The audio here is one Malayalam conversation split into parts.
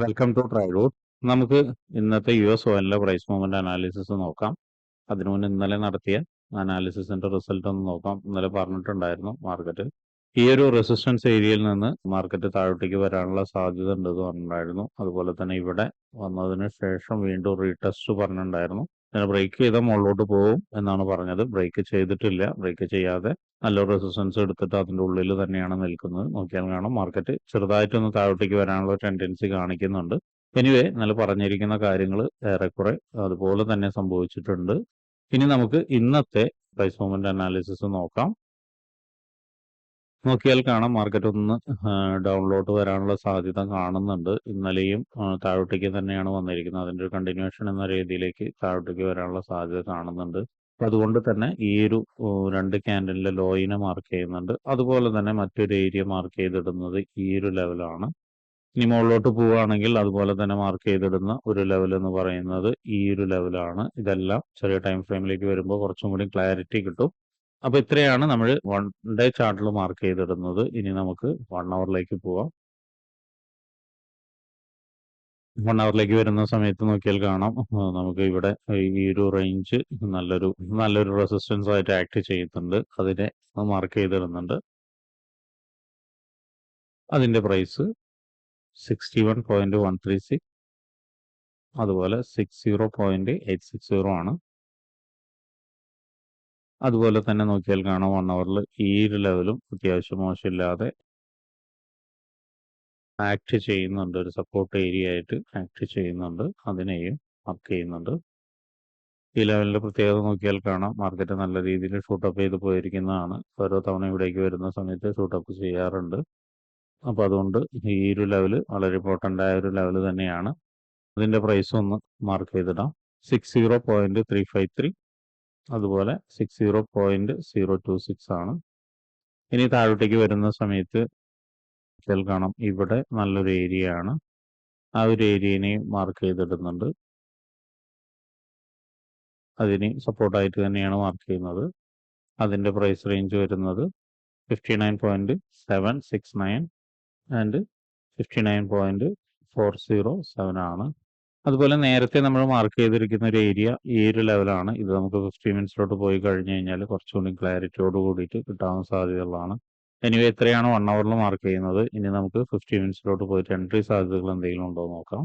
വെൽക്കം ടു ട്രൈ റൂട്ട് നമുക്ക് ഇന്നത്തെ യു എസ് ഓയിലിന്റെ പ്രൈസ് മൂവ്മെന്റ് അനാലിസിസ് നോക്കാം. അതിനു മുന്നേ ഇന്നലെ നടത്തിയ അനാലിസിസിന്റെ റിസൾട്ട് ഒന്ന് നോക്കാം. ഇന്നലെ പറഞ്ഞിട്ടുണ്ടായിരുന്നു മാർക്കറ്റ് ഈ ഒരു റെസിസ്റ്റൻസ് ഏരിയയിൽ നിന്ന് മാർക്കറ്റ് താഴോട്ടേക്ക് വരാനുള്ള സാധ്യത ഉണ്ടെന്ന് പറഞ്ഞിട്ടുണ്ടായിരുന്നു. അതുപോലെ തന്നെ ഇവിടെ വന്നതിന് ശേഷം വീണ്ടും റീടെസ്റ്റ് പറഞ്ഞിട്ടുണ്ടായിരുന്നു. അങ്ങനെ ബ്രേക്ക് ചെയ്താൽ മുകളിലോട്ട് പോകും എന്നാണ് പറഞ്ഞത്. ബ്രേക്ക് ചെയ്തിട്ടില്ല. ബ്രേക്ക് ചെയ്യാതെ നല്ല റെസിസ്റ്റൻസ് എടുത്തിട്ട് അതിന്റെ ഉള്ളിൽ തന്നെയാണ് നിൽക്കുന്നത്. നോക്കിയാൽ കാണാം. മാർക്കറ്റ് ചെറുതായിട്ടൊന്ന് താഴോട്ടേക്ക് വരാനുള്ള ടെൻഡൻസി കാണിക്കുന്നുണ്ട്. എനിവേ നല്ല പറഞ്ഞിരിക്കുന്ന കാര്യങ്ങൾ ഏറെക്കുറെ അതുപോലെ തന്നെ സംഭവിച്ചിട്ടുണ്ട്. ഇനി നമുക്ക് ഇന്നത്തെ പ്രൈസ് മൂവ്മെന്റ് അനാലിസിസ് നോക്കാം. നോക്കിയാൽ കാണാം. മാർക്കറ്റ് ഒന്ന് ഡൗൺലോട്ട് വരാനുള്ള സാധ്യത കാണുന്നുണ്ട്. ഇന്നലെയും താഴോട്ടേക്ക് തന്നെയാണ് വന്നിരിക്കുന്നത്. അതിന്റെ ഒരു കണ്ടിന്യൂഷൻ എന്ന രീതിയിലേക്ക് താഴോട്ടേക്ക് വരാനുള്ള സാധ്യത കാണുന്നുണ്ട്. അതുകൊണ്ട് തന്നെ ഈ ഒരു രണ്ട് ക്യാൻഡലിന്റെ ലോയിനെ മാർക്ക് ചെയ്യുന്നുണ്ട്. അതുപോലെ തന്നെ മറ്റൊരു ഏരിയ മാർക്ക് ചെയ്തിടുന്നത് ഈ ഒരു ലെവലാണ് ഇനി മുകളിലോട്ട് പോവുകയാണെങ്കിൽ അതുപോലെ തന്നെ മാർക്ക് ചെയ്തിടുന്ന ഒരു ലെവൽ എന്ന് പറയുന്നത് ഈ ഒരു ലെവലാണ് ഇതെല്ലാം ചെറിയ ടൈം ഫ്രെയിമിലേക്ക് വരുമ്പോൾ കുറച്ചും കൂടി ക്ലാരിറ്റി കിട്ടും. അപ്പൊ ഇത്രയാണ് നമ്മൾ വൺ ഡേ ചാർട്ടിൽ മാർക്ക് ചെയ്തിടുന്നത്. ഇനി നമുക്ക് വൺ അവറിലേക്ക് പോവാം. വൺ അവറിലേക്ക് വരുന്ന സമയത്ത് നോക്കിയാൽ കാണാം. നമുക്ക് ഇവിടെ ഈ ഒരു റേഞ്ച് നല്ലൊരു നല്ലൊരു റെസിസ്റ്റൻസ് ആയിട്ട് ആക്ട് ചെയ്യുന്നുണ്ട് അതിനെ മാർക്ക് ചെയ്തിടുന്നുണ്ട്. അതിന്റെ price sixty one point one three six അതുപോലെ six zero point eight six zero ആണ്. അതുപോലെ തന്നെ നോക്കിയാൽ കാണാം വൺ അവറിൽ ഈ ഒരു ലെവലും അത്യാവശ്യം മോശമില്ലാതെ ആക്ട് ചെയ്യുന്നുണ്ട്. ഒരു സപ്പോർട്ട് ഏരിയ ആയിട്ട് ആക്ട് ചെയ്യുന്നുണ്ട്. അതിനെയും മാർക്ക് ചെയ്യുന്നുണ്ട്. ഈ ലെവലിന്റെ പ്രത്യേകത നോക്കിയാൽ കാണാം. മാർക്കറ്റ് നല്ല രീതിയിൽ ഷൂട്ടപ്പ് ചെയ്ത് പോയിരിക്കുന്നതാണ്. ഓരോ തവണ ഇവിടേക്ക് വരുന്ന സമയത്ത് ഷൂട്ടപ്പ് ചെയ്യാറുണ്ട്. അപ്പോൾ അതുകൊണ്ട് ഈ ഒരു ലെവൽ വളരെ ഇമ്പോർട്ടന്റ് ആയ ഒരു ലെവൽ തന്നെയാണ്. അതിന്റെ പ്രൈസ് ഒന്ന് മാർക്ക് ചെയ്തിടാം. Six zero point three five three അതുപോലെ six zero point zero two six ആണ്. ഇനി താഴോട്ടേക്ക് വരുന്ന സമയത്ത് കാണാം ഇവിടെ നല്ലൊരു ഏരിയ ആണ്. ആ ഒരു ഏരിയനെ മാർക്ക് ചെയ്തിടുന്നുണ്ട്. അതിന് സപ്പോർട്ടായിട്ട് തന്നെയാണ് മാർക്ക് ചെയ്യുന്നത്. അതിന്റെ പ്രൈസ് റേഞ്ച് വരുന്നത് fifty nine point seven six nine and fifty nine point four zero seven ആണ്. അതുപോലെ നേരത്തെ നമ്മൾ മാർക്ക് ചെയ്തിരിക്കുന്ന ഒരു ഏരിയ ഈ ഒരു ലെവലാണ് ഇത് നമുക്ക് ഫിഫ്റ്റി മിനിറ്റ്സിലോട്ട് പോയി കഴിഞ്ഞു കഴിഞ്ഞാൽ കുറച്ചുകൂടി ക്ലാരിറ്റിയോട് കൂടിയിട്ട് കിട്ടാൻ സാധ്യതയുള്ളതാണ് എനിവേ എത്രയാണ് വൺ അവറിൽ മാർക്ക് ചെയ്യുന്നത്. ഇനി നമുക്ക് ഫിഫ്റ്റി മിനിറ്റ്സിലോട്ട് പോയിട്ട് എൻട്രി സാധ്യതകൾ എന്തെങ്കിലും ഉണ്ടോ നോക്കാം.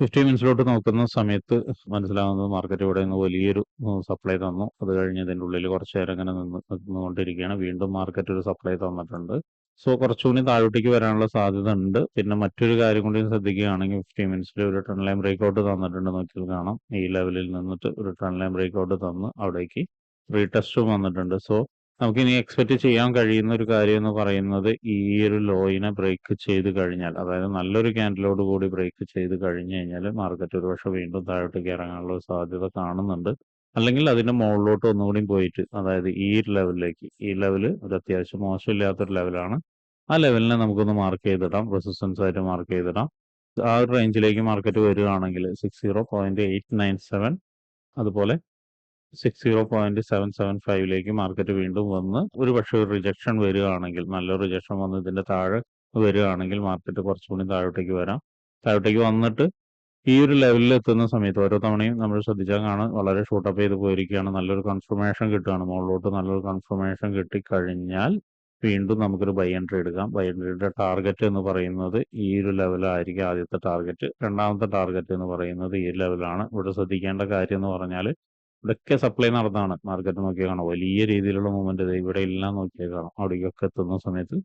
ഫിഫ്റ്റി മിനിറ്റ്സിലോട്ട് നോക്കുന്ന സമയത്ത് മനസ്സിലാവുന്നത് മാർക്കറ്റ് ഇവിടെ നിന്ന് വലിയൊരു സപ്ലൈ തന്നു. അത് കഴിഞ്ഞ് ഇതിന്റെ ഉള്ളിൽ കുറച്ച് നേരം ഇങ്ങനെ നിന്ന് നിന്നുകൊണ്ടിരിക്കുകയാണ്. വീണ്ടും മാർക്കറ്റ് ഒരു സപ്ലൈ തന്നിട്ടുണ്ട്. സോ കുറച്ചുകൂടി താഴോട്ടേക്ക് വരാനുള്ള സാധ്യത ഉണ്ട് പിന്നെ മറ്റൊരു കാര്യം കൂടി ശ്രദ്ധിക്കുകയാണെങ്കിൽ ഫിഫ്റ്റി മിനിറ്റ്സിൽ ഒരു ടൺ ലൈൻ ബ്രേക്ക് ഔട്ട് തന്നിട്ടുണ്ട് നോക്കിയാൽ കാണാം. ഈ ലെവലിൽ നിന്നിട്ട് ഒരു ടൺ ലൈൻ ബ്രേക്ക് ഔട്ട് തന്ന് അവിടേക്ക് റീടെസ്റ്റും വന്നിട്ടുണ്ട്. സോ നമുക്ക് ഇനി എക്സ്പെക്ട് ചെയ്യാൻ കഴിയുന്ന ഒരു കാര്യം എന്ന് പറയുന്നത് ഈ ഒരു ലോയിനെ ബ്രേക്ക് ചെയ്ത് കഴിഞ്ഞാൽ അതായത് നല്ലൊരു ക്യാൻഡിലോട് കൂടി ബ്രേക്ക് ചെയ്ത് കഴിഞ്ഞു കഴിഞ്ഞാൽ മാർക്കറ്റ് ഒരുപക്ഷെ വീണ്ടും താഴോട്ടേക്ക് ഇറങ്ങാനുള്ള സാധ്യത കാണുന്നുണ്ട്. അല്ലെങ്കിൽ അതിന്റെ മുകളിലോട്ട് ഒന്നുകൂടി പോയിട്ട് അതായത് ഈ ലെവലിലേക്ക് ഈ ലെവൽ ഒരു അത്യാവശ്യം മോശമില്ലാത്തൊരു ലെവലാണ്. ആ ലെവലിനെ നമുക്കൊന്ന് മാർക്ക് ചെയ്തിടാം. റെസിസ്റ്റൻസ് ആയിട്ട് മാർക്ക് ചെയ്തിടാം. ആ ഒരു റേഞ്ചിലേക്ക് മാർക്കറ്റ് വരികയാണെങ്കിൽ six zero point eight nine seven അതുപോലെ six zero point seven seven ഫൈവിലേക്ക് market വീണ്ടും വന്ന് ഒരു പക്ഷേ ഒരു റിജക്ഷൻ വരികയാണെങ്കിൽ നല്ലൊരു റിജക്ഷൻ വന്ന് ഇതിന്റെ താഴെ വരികയാണെങ്കിൽ മാർക്കറ്റ് കുറച്ചുകൂടി താഴോട്ടേക്ക് വരാം. താഴോട്ടേക്ക് വന്നിട്ട് ഈ ഒരു ലെവലിൽ എത്തുന്ന സമയത്ത് ഓരോ തവണയും നമ്മൾ ശ്രദ്ധിച്ചാൽ കാണാൻ വളരെ ഷൂട്ടപ്പ് ചെയ്ത് പോയിരിക്കുകയാണ്. നല്ലൊരു കൺഫർമേഷൻ കിട്ടുകയാണ്. മുകളിലോട്ട് നല്ലൊരു കൺഫർമേഷൻ കിട്ടിക്കഴിഞ്ഞാൽ വീണ്ടും നമുക്കൊരു ബൈ എൻട്രി എടുക്കാം. ബൈ എൻട്രിയുടെ ടാർഗറ്റ് എന്ന് പറയുന്നത് ഈ ഒരു ലെവലായിരിക്കും ആദ്യത്തെ ടാർഗറ്റ് രണ്ടാമത്തെ ടാർഗറ്റ് എന്ന് പറയുന്നത് ഈ ലെവലാണ് ഇവിടെ ശ്രദ്ധിക്കേണ്ട കാര്യം എന്ന് പറഞ്ഞാൽ ഇവിടെയൊക്കെ സപ്ലൈ നടന്നതാണ്. മാർക്കറ്റ് നോക്കിയാൽ കാണാം. വലിയ രീതിയിലുള്ള മൂവ്മെന്റ് ഇവിടെ എല്ലാം നോക്കിയാൽ കാണാം. അവിടേക്കൊക്കെ എത്തുന്ന സമയത്ത്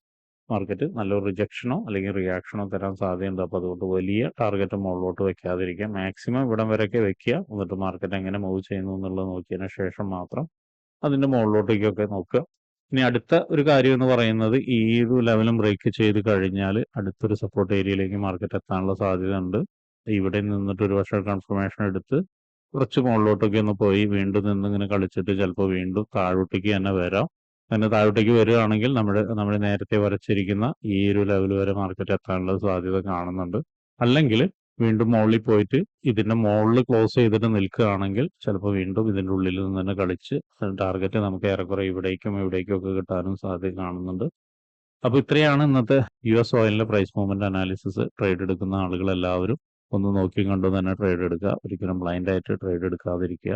മാർക്കറ്റ് നല്ലൊരു റിജക്ഷനോ അല്ലെങ്കിൽ റിയാക്ഷനോ തരാൻ സാധ്യതയുണ്ട്. അപ്പോൾ അതുകൊണ്ട് വലിയ ടാർഗറ്റ് മുകളിലോട്ട് വെക്കാതിരിക്കുക. മാക്സിമം ഇവിടം വരെയൊക്കെ വെക്കുക. എന്നിട്ട് മാർക്കറ്റ് എങ്ങനെ മൂവ് ചെയ്യുന്നു എന്നുള്ളത് നോക്കിയതിന് ശേഷം മാത്രം അതിന്റെ മുകളിലോട്ടേക്കൊക്കെ നോക്കുക. ഇനി അടുത്ത ഒരു കാര്യം എന്ന് പറയുന്നത് ഏത് ലെവലും ബ്രേക്ക് ചെയ്ത് കഴിഞ്ഞാൽ അടുത്തൊരു സപ്പോർട്ട് ഏരിയയിലേക്ക് മാർക്കറ്റ് എത്താനുള്ള സാധ്യത ഉണ്ട് ഇവിടെ നിന്നിട്ട് ഒരു പക്ഷേ കൺഫർമേഷൻ എടുത്ത് കുറച്ച് മുകളിലോട്ടൊക്കെ ഒന്ന് പോയി വീണ്ടും നിന്ന് ഇങ്ങനെ കളിച്ചിട്ട് ചിലപ്പോൾ വീണ്ടും താഴോട്ടേക്ക് തന്നെ വരാം. അങ്ങനെ താഴോട്ടേക്ക് വരികയാണെങ്കിൽ നമ്മുടെ നമ്മൾ നേരത്തെ വരച്ചിരിക്കുന്ന ഈ ഒരു ലെവൽ വരെ മാർക്കറ്റ് എത്താനുള്ള സാധ്യത കാണുന്നുണ്ട്. അല്ലെങ്കിൽ വീണ്ടും മുകളിൽ പോയിട്ട് ഇതിന്റെ മുകളിൽ ക്ലോസ് ചെയ്തിട്ട് നിൽക്കുകയാണെങ്കിൽ ചിലപ്പോൾ വീണ്ടും ഇതിന്റെ ഉള്ളിൽ നിന്ന് തന്നെ കളിച്ച് ടാർഗറ്റ് നമുക്ക് ഏറെക്കുറെ ഇവിടേക്കും ഇവിടേക്കും ഒക്കെ കിട്ടാനും സാധ്യത കാണുന്നുണ്ട്. അപ്പോൾ ഇത്രയാണ് ഇന്നത്തെ യു എസ് ഓയിലിന്റെ പ്രൈസ് മൂവ്മെന്റ് അനാലിസിസ് ട്രേഡ് എടുക്കുന്ന ആളുകൾ എല്ലാവരും ഒന്ന് നോക്കിയും കണ്ടു തന്നെ ട്രേഡ് എടുക്കുക. ഒരിക്കലും ബ്ലൈൻഡ് ആയിട്ട് ട്രേഡ് എടുക്കാതിരിക്കുക.